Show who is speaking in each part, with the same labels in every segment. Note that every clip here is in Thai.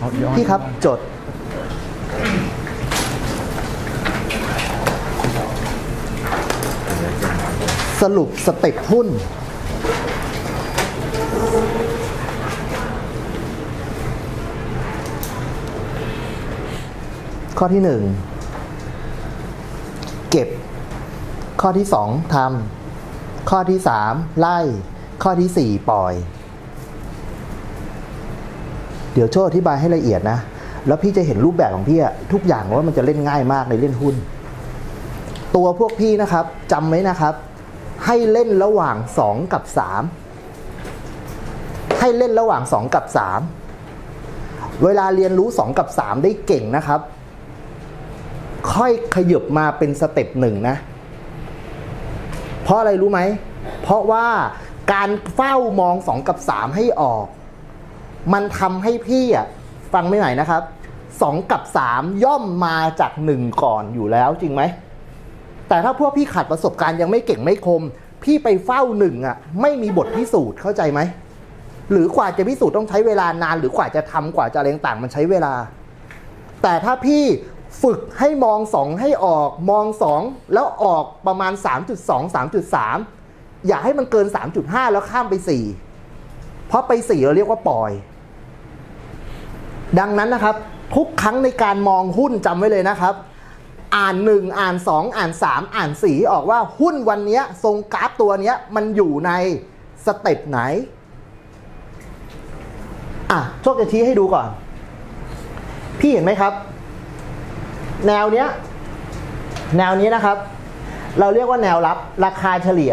Speaker 1: เอาย้อน
Speaker 2: พี่ครับจด สรุปสเต็ปหุ้น ข้อที่หนึ่งเก็บ ข้อที่สองทำข้อที่สามไล่ ข้อที่สี่ปล่อย เดี๋ยวโชว์อธิบายให้ละเอียดนะ แล้วพี่จะเห็นรูปแบบของพี่อะทุกอย่างว่ามันจะเล่นง่ายมากในเล่นหุ้น ตัวพวกพี่นะครับจำไว้นะครับ ให้เล่นระหว่าง 2 กับ 3 ให้เล่นระหว่าง 2 กับ 3 เวลาเรียนรู้ 2 กับ 3 ได้เก่งนะครับ ค่อยขยบมาเป็นสเต็ปหนึ่งนะ เพราะอะไรรู้ไหม เพราะว่าการเฝ้ามอง 2 กับ 3 ให้ออก มันทำให้พี่อะฟังไม่ไหนนะครับสองกับสามย่อมมาจากหนึ่งก่อนอยู่แล้วจริงไหม แต่ถ้าพวกพี่ขาดประสบการณ์ยังไม่เก่งไม่คม พี่ไปเฝ้าหนึ่งอะไม่มีบทพิสูจน์เข้าใจไหม หรือกว่าจะพิสูจน์ต้องใช้เวลานาน หรือกว่าจะทำกว่าจะอะไรต่างมันใช้เวลา แต่ถ้าพี่ฝึกให้มองสองให้ออกมองสองแล้วออกประมาณ 3.2 3.3 อย่าให้มันเกิน 3.5 แล้วข้ามไป 4 เพราะไป 4 เราเรียกว่าปล่อย ดังนั้นนะครับ ทุกครั้งในการมองหุ้นจำไว้เลยนะครับ อ่านหนึ่งอ่านสองอ่านสามอ่านสี่ออกว่าหุ้นวันเนี้ยทรงกราฟตัวเนี้ยมันอยู่ในสเต็ปไหน อะโชคจะชี้ให้ดูก่อน พี่เห็นไหมครับ แนวเนี้ย แนวนี้นะครับ เราเรียกว่าแนวรับราคาเฉลี่ย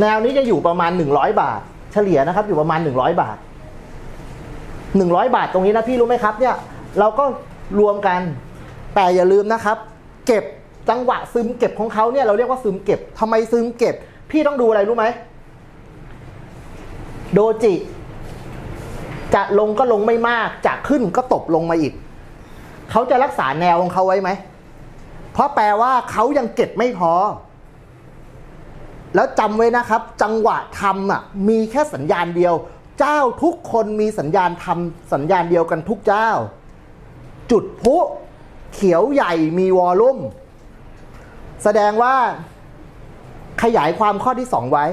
Speaker 2: แนวนี้จะอยู่ประมาณ 100 บาท เฉลี่ยนะครับ อยู่ประมาณ 100 บาท 100 บาทตรงนี้นะพี่รู้ไหมครับเนี่ยเราก็รวมกัน แต่อย่าลืมนะครับ เก็บจังหวะซึมเก็บของเขาเนี่ยเราเรียกว่าซึมเก็บทำไมซึมเก็บ พี่ต้องดูอะไรรู้ไหมโดจิ จะลงก็ลงไม่มากจะขึ้นก็ตบลงมาอีก เขาจะรักษาแนวของเขาไว้ไหม เพราะแปลว่าเขายังเก็บไม่พอ แล้วจำไว้นะครับ จังหวะทำอะมีแค่สัญญาณเดียว เจ้าทุกคนมีสัญญาณทำสัญญาณเดียวกันทุกเจ้า จุดพุเขียวใหญ่มีวอลลุ่ม แสดงว่าขยายความข้อที่สองไว้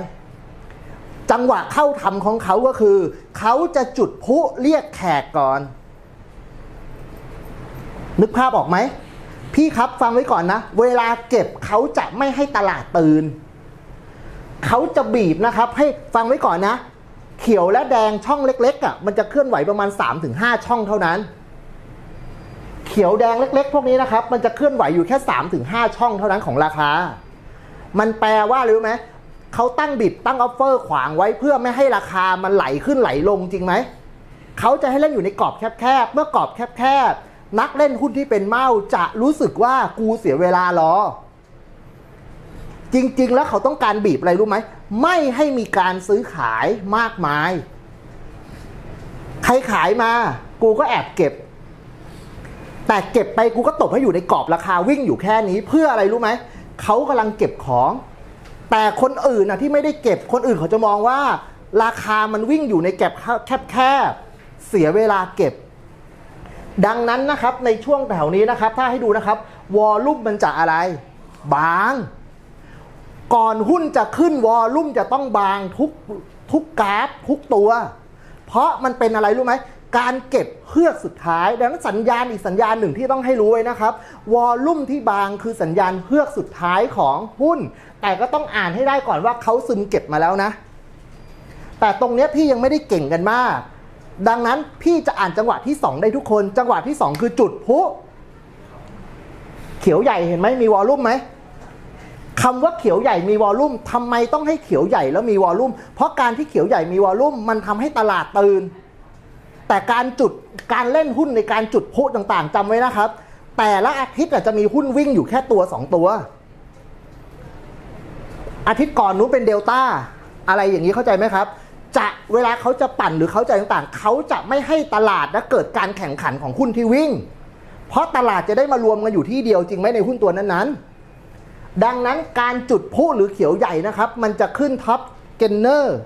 Speaker 2: จังหวะเข้าทำของเขาก็คือ เขาจะจุดพุเรียกแขกก่อน นึกภาพออกไหม พี่ครับฟังไว้ก่อนนะ เวลาเก็บเขาจะไม่ให้ตลาดตื่น เขาจะบีบนะครับ ให้ฟังไว้ก่อนนะ เขียวและแดงช่องเล็กๆอะมันจะเคลื่อนไหวประมาณ 3-5 ช่องเท่านั้น เขียวแดงเล็ก ๆ พวกนี้นะครับ มันจะเคลื่อนไหวอยู่แค่ 3-5 ช่องเท่านั้นของราคา มันแปลว่ารรู้ไหมเขาตั้งบิดตั้งออฟเฟอร์ขวางไว้เพื่อไม่ให้ราคามันไหลขึ้นไหลลงจริงไหมเขาจะให้เล่นอยู่ในกรอบแคบๆเมื่อกรอบแคบๆนักเล่นหุ้นที่เป็นเมาจะรู้สึกว่ากูเสียเวลารอ จริง ๆ แล้วเขาต้องการบีบอะไรรู้ไหม ไม่ให้มีการซื้อขายมากมาย ใครขายมา กูก็แอบเก็บ แต่เก็บไปกูก็ตบให้อยู่ในกรอบราคาวิ่งอยู่แค่นี้เพื่ออะไรรู้ไหม เขากำลังเก็บของ แต่คนอื่นนะที่ไม่ได้เก็บคนอื่นเขาจะมองว่า ราคามันวิ่งอยู่ในแก็บแคบๆเสียเวลาเก็บดังนั้นนะครับในช่วงแถวนี้นะครับ ถ้าให้ดูนะครับ วอลลุ่มมันจะอะไร บาง ก่อนหุ้นจะขึ้นวอลุ่มจะต้องบางทุกทุกกราฟทุกตัว เพราะมันเป็นอะไรรู้ไหมการเก็บเฮือสุดท้าย ดังนั้นสัญญาณอีกสัญญาณหนึ่งที่ต้องให้รู้ไว้นะครับ วอลลุ่มที่บางคือสัญญาณเฮือสุดท้ายของหุ้น แต่ก็ต้องอ่านให้ได้ก่อนว่าเขาซึมเก็บมาแล้วนะ แต่ตรงเนี้ยพี่ยังไม่ได้เก่งกันมาก ดังนั้นพี่จะอ่านจังหวะที่ 2 ได้ทุกคน จังหวะที่ 2 คือจุดพุเขียวใหญ่เห็นไหมมีวอลลุ่มไหม คำว่าเขียวใหญ่มีวอลลุ่มทำไมต้องให้เขียวใหญ่แล้วมีวอลลุ่ม เพราะการที่เขียวใหญ่มีวอลลุ่มมันทำให้ตลาดตื่น แต่การจุดการเล่นหุ้นในการจุดพลุต่างๆจำไว้นะครับ แต่ละอาทิตย์จะมีหุ้นวิ่งอยู่แค่ตัว 2 ตัว อาทิตย์ก่อนนู้นเป็นเดลต้าอะไรอย่างนี้เข้าใจไหมครับ จะเวลาเขาจะปั่นหรือเขาจะต่างๆ เขาจะไม่ให้ตลาดนะเกิดการแข่งขันของหุ้นที่วิ่ง เพราะตลาดจะได้มารวมกันอยู่ที่เดียวจริงไหมในหุ้นตัวนั้นๆ ดังนั้นการจุดพุหรือเขียวใหญ่นะครับ มันจะขึ้นท็อปเกนเนอร์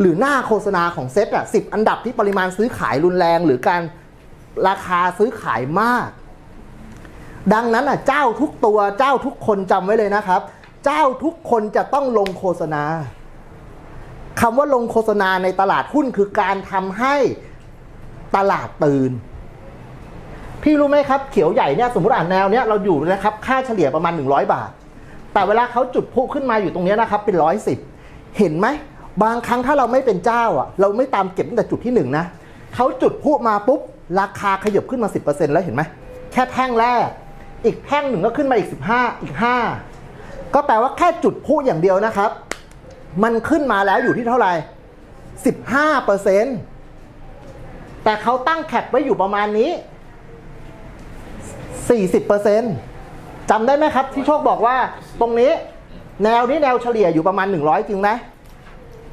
Speaker 2: หรือหน้าโฆษณาของเซ็ตอะสิอันดับที่ปริมาณซื้อขายรุนแรง หรือการราคาซื้อขายมาก ดังนั้นอะเจ้าทุกตัวเจ้าทุกคนจำไว้เลยนะครับ เจ้าทุกคนจะต้องลงโฆษณาคำว่าลงโฆษณาในตลาดหุ้นคือการทำให้ตลาดตื่น พี่รู้ไหมครับเขียวใหญ่เนี่ยสมมติอ่านแนวเนี้ยเราอยู่นะครับค่าเฉลี่ยประมาณ 100 บาท แต่เวลาเขาจุดพลุขึ้นมาอยู่ตรงนี้นะครับเป็นร้อยสิบเห็นไหมบางครั้งถ้าเราไม่เป็นเจ้าอะเราไม่ตามเก็บตั้งแต่จุดที่หนึ่งนะเขาจุดพลุมาปุ๊บราคาขยับขึ้นมา 10%แล้วเห็นไหมแค่แท่งแรก อีกแท่งหนึ่งก็ขึ้นมาอีก 15 อีก 5 ก็แปลว่าแค่จุดพลุอย่างเดียวนะครับ มันขึ้นมาแล้วอยู่ที่เท่าไหร่15เปอร์เซ็นต์แต่เขาตั้งแคปไว้อยู่ประมาณนี้ 40เปอร์เซ็นต์จำได้ไหมครับ ที่โชคบอกว่าตรงนี้ แนวนี้แนวเฉลี่ยอยู่ประมาณ 100 จริงไหม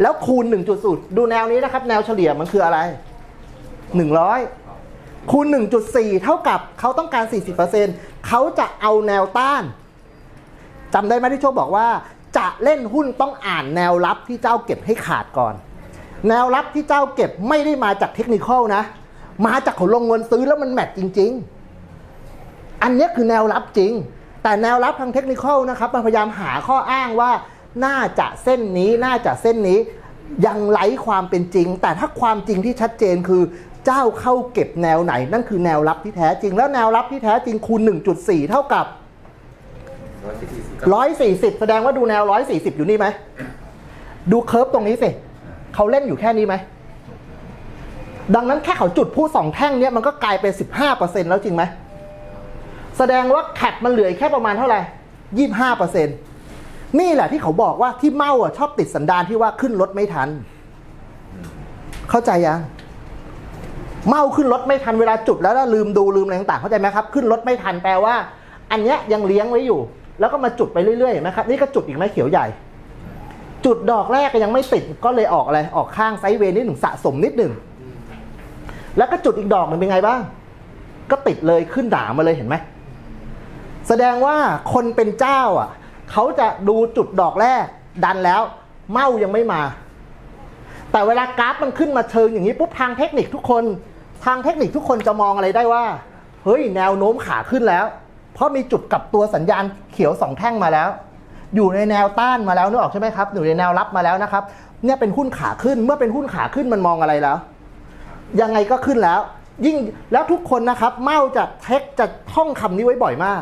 Speaker 2: แล้วคูณ 1.0 ดูแนวนี้นะครับ แนวเฉลี่ยมันคืออะไร 100 คูณ 1.4 เท่ากับเขาต้องการ 40%เขาจะเอาแนวต้านจำได้ไหมที่โชคบอกว่า จะเล่นหุ้นต้องอ่านแนวรับที่เจ้าเก็บให้ขาดก่อน แนวรับที่เจ้าเก็บไม่ได้มาจากเทคนิคอลนะ มาจากเขาลงเงินซื้อแล้วมันแมทจริง ๆ อันนี้คือแนวรับจริง แต่แนวรับทางเทคนิคนะครับมันพยายามหาข้ออ้างว่าน่าจะเส้นนี้น่าจะเส้นนี้ยังไร้ความเป็นจริง แต่ถ้าความจริงที่ชัดเจนคือเจ้าเข้าเก็บแนวไหน นั่นคือแนวรับที่แท้จริง แล้วแนวรับที่แท้จริงคูณ 1.4 เท่ากับ
Speaker 1: ร้อยสี่สิบ
Speaker 2: 140 แสดงว่าดูแนว 140 อยู่นี่ไหม ดูเคิร์ฟตรงนี้สิเขาเล่นอยู่แค่นี้ไหม ดังนั้นแค่เขาจุดผู้สองแท่งเนี้ยมันก็กลายเป็น 15%แล้วจริงไหม แสดงว่าแคปมันเหลือแค่ประมาณเท่าไหร่25%นี่แหละที่เขาบอกว่าที่เมาอะชอบติดสันดานที่ว่าขึ้นรถไม่ทัน เข้าใจยังเมาขึ้นรถไม่ทันเวลาจุดแล้วลืมดูลืมอะไรต่างๆเข้าใจไหมครับ ขึ้นรถไม่ทันแปลว่า อันเนี้ยยังเลี้ยงไว้อยู่ แล้วก็มาจุดไปเรื่อยๆเห็นไหมครับนี่ก็จุดอีกไหมเขียวใหญ่ จุดดอกแรกก็ยังไม่ติดก็เลยออกอะไรออกข้างไซด์เวย์นิดหนึ่งสะสมนิดหนึ่งแล้วก็จุดอีกดอกหนึ่งเป็นไงบ้างก็ติดเลยขึ้นด่ามาเลยเห็นไหม แสดงว่าคนเป็นเจ้าอะเขาจะดูจุดดอกแรก ดันแล้ว เมายังไม่มา แต่เวลากราฟมันขึ้นมาเชิงอย่างนี้ปุ๊บทางเทคนิคทุกคน ทางเทคนิคทุกคนจะมองอะไรได้ว่า เฮ้ยแนวโน้มขาขึ้นแล้ว เพราะมีจุดกับตัวสัญญาณเขียวสองแท่งมาแล้ว อยู่ในแนวต้านมาแล้วนึกออกใช่ไหมครับอยู่ในแนวรับมาแล้วนะครับ เนี่ยเป็นหุ้นขาขึ้นเมื่อเป็นหุ้นขาขึ้นมันมองอะไรแล้ว ยังไงก็ขึ้นแล้ว ยิ่งแล้วทุกคนนะครับ เมาจะเทคจะท่องคำนี้ไว้บ่อยมาก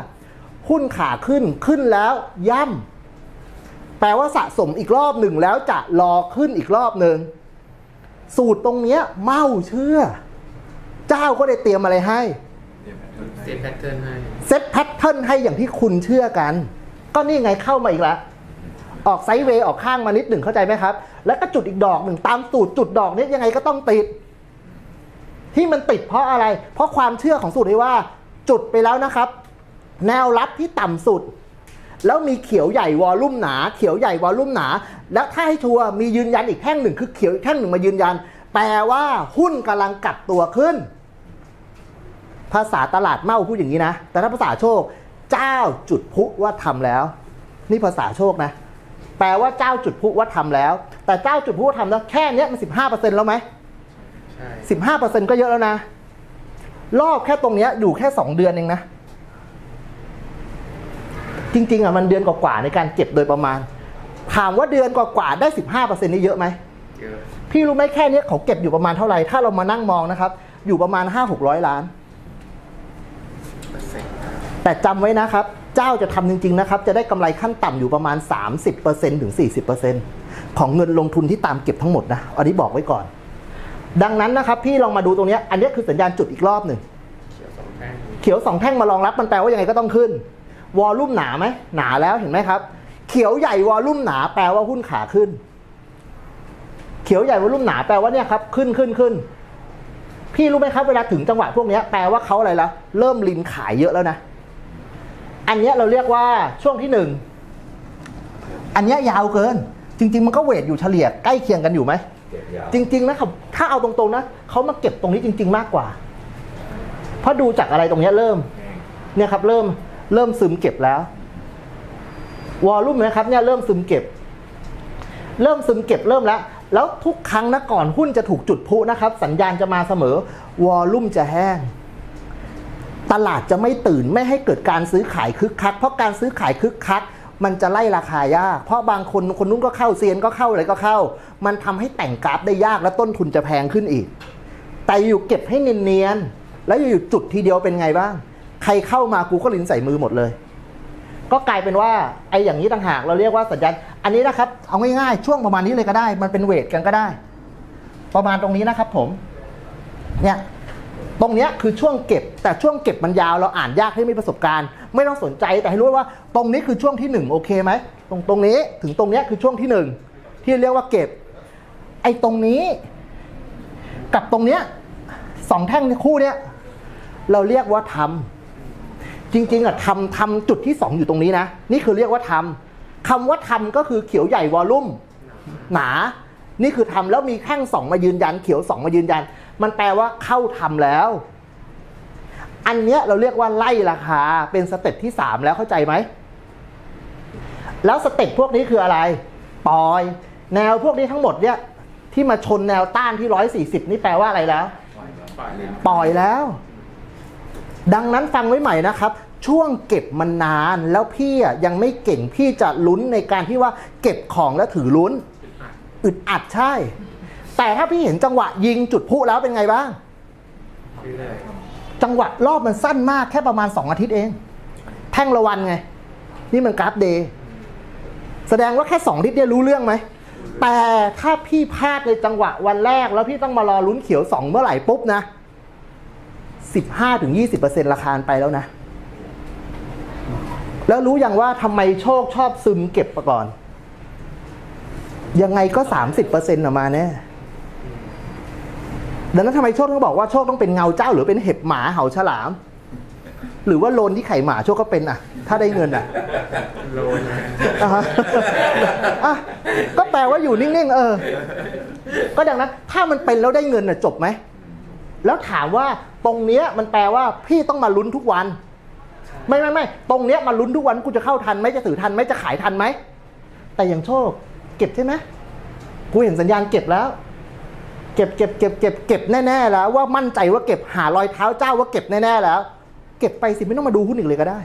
Speaker 2: หุ้นขาขึ้นขึ้นแล้วย่ำแปลว่าสะสมอีกรอบหนึ่งแล้วจะรอขึ้นอีกรอบหนึ่งสูตรตรงเนี้ยเมาเชื่อ เจ้าก็ได้เตรียมอะไรให้
Speaker 1: เซตแพทเทิร์นให้
Speaker 2: เซตแพทเทิร์นให้อย่างที่คุณเชื่อกัน ก็นี่ไงเข้ามาอีกแล้วออกไซด์เวย์ออกข้างมานิดหนึ่งเข้าใจไหมครับ แล้วก็จุดอีกดอกหนึ่งตามสูตรจุดดอกนี้ยังไงก็ต้องติด ที่มันติดเพราะอะไร เพราะความเชื่อของสูตรที่ว่า จุดไปแล้วนะครับ แนวรับที่ต่ำสุด แล้วมีเขียวใหญ่วอลลุ่มหนา เขียวใหญ่วอลลุ่มหนา แล้วถ้าให้ชัวร์มียืนยันอีกแท่งหนึ่งคือเขียวอีกแท่งหนึ่งมายืนยัน แปลว่าหุ้นกำลังกลับตัวขึ้น ภาษาตลาดเมาพูดอย่างนี้นะ แต่ถ้าภาษาโชค เจ้าจุดพลุว่าทำแล้ว นี่ภาษาโชคนะ แปลว่าเจ้าจุดพลุว่าทำแล้ว แต่เจ้าจุดพลุว่าทำแล้วแค่เนี้ยมันสิบห้าเปอร์เซ็นต์แล้วไหม
Speaker 1: ใช่
Speaker 2: สิบห้าเปอร์เซ็นต์ก็เยอะแล้วนะรอบแค่ตรงเนี้ยอยู่แค่สองเดือนเองนะ จริงๆอะมันเดือนกว่าๆในการเก็บโดยประมาณ ถามว่าเดือนกว่าๆได้สิบห้าเปอร์เซ็นต์นี่เยอะไหม
Speaker 1: เยอะ
Speaker 2: พี่รู้ไหมแค่เนี้ยเขาเก็บอยู่ประมาณเท่าไหร่ ถ้าเรามานั่งมองนะครับ อยู่ประมาณห้าหกร้อยล้าน
Speaker 1: เปอร์เซ็นต์
Speaker 2: แต่จำไว้นะครับ เจ้าจะทำจริง ๆ นะครับ จะได้กำไรขั้นต่ำอยู่ประมาณ 30%ถึง 40%ของเงินลงทุนที่ตามเก็บทั้งหมดนะ อันนี้บอกไว้ก่อน ดังนั้นนะครับพี่ลองมาดูตรงเนี้ยอันเนี้ยคือสัญญาณจุดอีกรอบหนึ่ง
Speaker 1: เขียวสองแท่ง
Speaker 2: เขียวสองแท่งมารองรับมันแปลว่ายังไงก็ต้องขึ้น วอลลุ่มหนาไหมหนาแล้วเห็นไหมครับ เขียวใหญ่วอลลุ่มหนาแปลว่าหุ้นขาขึ้น เขียวใหญ่วอลลุ่มหนาแปลว่าเนี่ยครับขึ้นขึ้นขึ้นพี่รู้ไหมครับเวลาถึงจังหวะพวกเนี้ยแปลว่าเขาอะไรแล้วเริ่มริมขายเยอะแล้วนะ อันเนี้ยเราเรียกว่าช่วงที่หนึ่งอันเนี้ยยาวเกิน จริง ๆ มันก็เวทอยู่เฉลี่ยใกล้เคียงกันอยู่ไหม
Speaker 3: เก็บยาว
Speaker 2: จริง ๆ นะครับ ถ้าเอาตรงๆนะเขามาเก็บตรงนี้จริง ๆ มากกว่า เพราะดูจากอะไรตรงเนี้ยเริ่ม เนี่ยครับเริ่ม เริ่มซึมเก็บแล้ววอลลุ่มนะครับเนี่ยเริ่มซึมเก็บ เริ่มซึมเก็บเริ่มแล้ว แล้วทุกครั้งนะก่อนหุ้นจะถูกจุดพุนะครับ สัญญาณจะมาเสมอวอลลุ่มจะแห้ง ตลาดจะไม่ตื่นไม่ให้เกิดการซื้อขายคึกคัก เพราะการซื้อขายคึกคัก มันจะไล่ราคายาก เพราะบางคนคนนู้นก็เข้าเซียนก็เข้าอะไรก็เข้า มันทำให้แต่งกราฟได้ยากและต้นทุนจะแพงขึ้นอีก แต่อยู่เก็บให้เนียนๆแล้วอยู่จุดทีเดียวเป็นไงบ้าง ใครเข้ามากูก็ลินใส่มือหมดเลย ก็กลายเป็นว่าไอ้อย่างนี้ต่างหากเราเรียกว่าสัญญาณอันนี้นะครับ เอาง่ายๆ ช่วงประมาณนี้เลยก็ได้ มันเป็นเวทกันก็ได้ ประมาณตรงนี้นะครับผม เนี่ยตรงนี้คือช่วงเก็บ แต่ช่วงเก็บมันยาวเราอ่านยากให้มีประสบการณ์ ไม่ต้องสนใจแต่ให้รู้ว่า ตรงนี้คือช่วงที่หนึ่งโอเคไหมตรงตรงนี้ถึงตรงเนี้ยคือช่วงที่หนึ่งที่เรียกว่าเก็บ ไอ้ตรงนี้ กับตรงเนี้ยสองแท่งคู่เนี้ยเราเรียกว่าทำ จริงๆอะทำทำจุดที่สองอยู่ตรงนี้นะ นี่คือเรียกว่าทำคำว่าทำก็คือเขียวใหญ่วอลลุ่มหนา นี่คือทำแล้วมีแข้งสองมายืนยัน เขียวสองมายืนยัน มันแปลว่าเข้าทำแล้ว อันเนี้ยเราเรียกว่าไล่ราคาเป็นสเต็ปที่สามแล้วเข้าใจไหม แล้วสเต็ปพวกนี้คืออะไร ปอย แนวพวกนี้ทั้งหมดเนี่ยที่มาชนแนวต้านที่ร้อยสี่สิบนี่แปลว่าอะไรแล้ว
Speaker 1: ปล่อยเลย
Speaker 2: ปล่อยแล้ว ดังนั้นฟังไว้ใหม่นะครับ ช่วงเก็บมันนานแล้วพี่ยังไม่เก่งพี่จะลุ้นในการที่ว่าเก็บของแล้วถือลุ้นอึดอัดใช่ แต่ถ้าพี่เห็นจังหวะยิงจุดพุแล้วเป็นไงบ้าง จังหวะรอบมันสั้นมากแค่ประมาณ 2 อาทิตย์เอง แท่งละวันไง นี่มันกราฟเดย์แสดงว่าแค่2อาทิตย์เนี่ยรู้เรื่องไหมแต่ถ้าพี่พลาดในจังหวะวันแรกแล้วพี่ต้องมารอลุ้นเขียว 2 เมื่อไหร่ปุ๊บนะ 15-20%ราคาไปแล้วนะ แล้วรู้อย่างว่าทำไมโชคชอบซึมเก็บมาก่อน ยังไงก็ 30%ออกมาแน่ดังนั้นทำไมโชคต้องบอกว่าโชคต้องเป็นเงาเจ้า หรือเป็นเห็บหมาเห่าฉลาม หรือว่าโลนที่ไข่หมาโชคก็เป็นอะ ถ้าได้เงินอะ
Speaker 1: ๆโลนะ
Speaker 2: อ่าฮะอะก็แปลว่าอยู่นิ่งๆ เออ ก็ดังนั้นถ้ามันเป็นแล้วได้เงินน่ะจบไหม แล้วถามว่าตรงเนี้ยมันแปลว่าพี่ต้องมาลุ้นทุกวัน ไม่ไม่ไม่ตรงเนี้ยมาลุ้นทุกวันกูจะเข้าทันไหมจะถือทันไหมจะขายทันไหมแต่อย่างโชค เก็บใช่ไหมกูเห็นสัญญาณเก็บแล้ว เก็บเก็บเก็บเก็บเก็บแน่ๆแล้วว่ามั่นใจว่าเก็บหารอยเท้าเจ้าว่าเก็บแน่ๆแล้ว เก็บไปสิไม่ต้องมาดูหุ้นอีกเลยก็ได้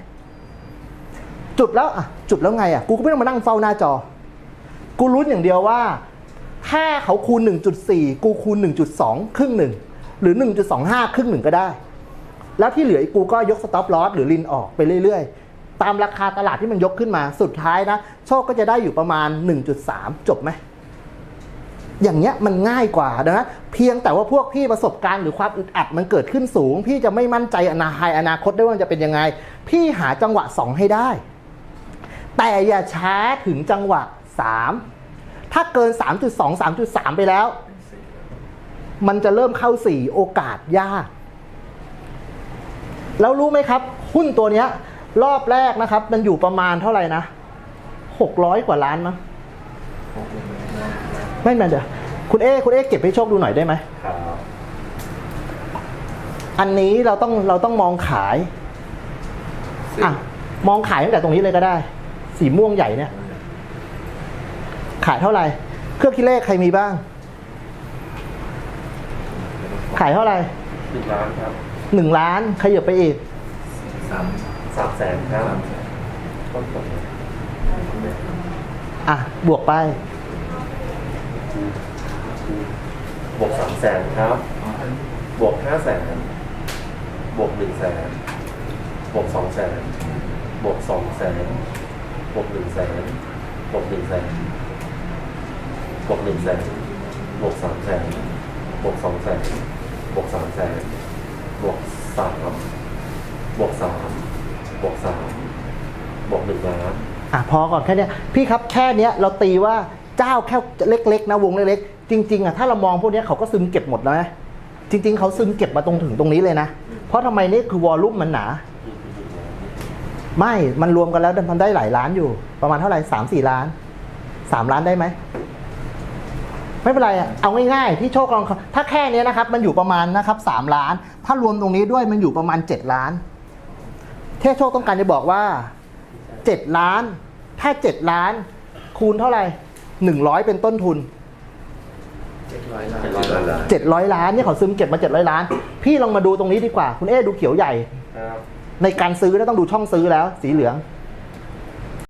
Speaker 2: จุดแล้วอะจุดแล้วไงอะกูก็ไม่ต้องมานั่งเฝ้าหน้าจอ กูรู้อย่างเดียวว่าถ้าเขาคูณ 1.4 กูคูณ 1.2 ครึ่งหนึ่ง หรือ 1.25 ครึ่งหนึ่งก็ได้ แล้วที่เหลืออีกกูก็ยกสต็อปลอสหรือลินออกไปเรื่อยๆ ตามราคาตลาดที่มันยกขึ้นมาสุดท้ายนะ โชคก็จะได้อยู่ประมาณ 1.3 จบไหมอย่างเงี้ยมันง่ายกว่าดังนั้นเพียงแต่ว่าพวกพี่ประสบการณ์หรือความอึดอัดมันเกิดขึ้นสูง พี่จะไม่มั่นใจอนาคตอนาคตได้ว่ามันจะเป็นยังไง พี่หาจังหวะ 2 ให้ได้ แต่อย่าช้าถึงจังหวะ 3 ถ้าเกิน 3.2 3.3 ไปแล้ว มันจะเริ่มเข้า4โอกาสยาก แล้วรู้ไหมครับ หุ้นตัวเนี้ย รอบแรกนะครับ มันอยู่ประมาณเท่าไหร่นะ600กว่าล้านมั้งไม่ไม่เดี๋ยวคุณเอคุณเอเก็บให้โชคดูหน่อยได้ไหม
Speaker 3: ครับ
Speaker 2: อันนี้เราต้องเราต้องมองขายอะมองขายตั้งแต่ตรงนี้เลยก็ได้ สีม่วงใหญ่เนี่ย ขายเท่าไหร่ เครื่องคิดเลขใครมีบ้าง ขายเท่าไหร่
Speaker 3: หนึ่งล้านครับ
Speaker 2: หนึ่งล้านขยับไปอีก
Speaker 1: สาม
Speaker 3: สามแสนครับ
Speaker 1: สามแสน
Speaker 3: ต้นทุน
Speaker 2: อะ บวกไป
Speaker 3: บวกสามแสนครับ บวกห้าแสนบวกหนึ่งแสนบวกสองแสนบวกสองแสนบวกหนึ่งแสนบวกหนึ่งแสนบวกหนึ่งแสนบวกสามแสนบวกสองแสน บวกสามแสนบวกสามบวกสามบวกสามบวกหนึ่งล้าน
Speaker 2: อะพอก่อนแค่เนี้ยพี่ครับแค่เนี้ยเราตีว่าเจ้าแค่เล็กๆนะวงเล็กๆจริง ๆอะถ้าเรามองพวกเนี้ยเขาก็ซึมเก็บหมดแล้วนะจริง ๆ เขาซึมเก็บมาตรงถึงตรงนี้เลยนะ เพราะทำไมนี่คือวอลลุ่มมันหนา ไม่มันรวมกันแล้วมันได้หลายล้านอยู่ ประมาณเท่าไหร่สามสี่ล้านสามล้านได้ไหม ไม่เป็นไรอะเอาง่ายๆ ที่โชคลองถ้าแค่เนี้ยนะครับ มันอยู่ประมาณนะครับสามล้าน ถ้ารวมตรงนี้ด้วยมันอยู่ประมาณเจ็ดล้านเทโชคต้องการจะบอกว่าเจ็ดล้าน ถ้าเจ็ดล้าน คูณเท่าไหร่หนึ่งร้อยเป็นต้นทุน
Speaker 1: เจ็ดร้อยล้าน
Speaker 3: เจ็ดร้อยล้าน
Speaker 2: เจ็ดร้อยล้านเนี่ยเขาซึมเก็บมาเจ็ดร้อยล้าน พี่ลองมาดูตรงนี้ดีกว่า คุณเอ๊ดูเขียวใหญ่
Speaker 3: ครับ
Speaker 2: ในการซื้อแล้วต้องดูช่องซื้อแล้ว สีเหลือง
Speaker 3: ค